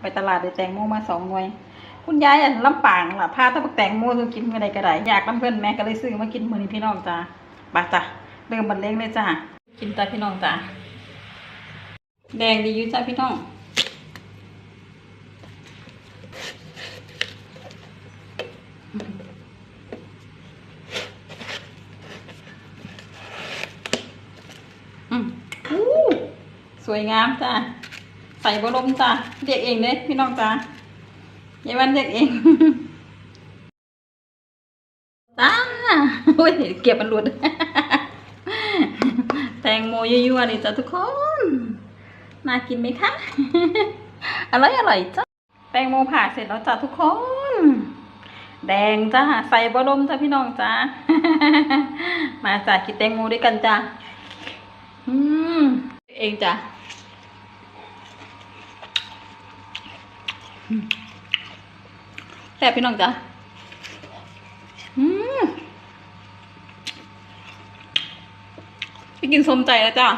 ไปตลาดได้แตงโมมาสองหน่วย คุณยายอันลำปางล่ะพาตะบักแตงโมซื้อกินอะไรก็ได้อยากน้ำเพื่อนแม่ก็เลยซื้อมากินมื้อนี้พี่น้องจ้าไปจ้ะเริ่มบันเลงเลยจ้ากินจ้าพี่น้องจ้าแดงดีอยู่จ้าพี่น้องอืมอู้สวยงามจ้า ใส่บรมจ้าเรียกเองเลยพี่น้องจ้ายายวันเรียกเองจ้าโอ้ยเก็บมันหลุดแตงโมยั่วๆนี่จ้าทุกคนน่ากินไหมคะอร่อยอร่อยจ้าแตงโมผ่าเสร็จแล้วจ้าทุกคน แดงจ้าใส่บรมจ้าพี่น้องจ้ามาจ้ากินแตงโมด้วยกันจ้าอืมเองจ้ะอืม แซ่บพี่น้องจ้ะอืมไปกินสมใจแล้วจ้ะ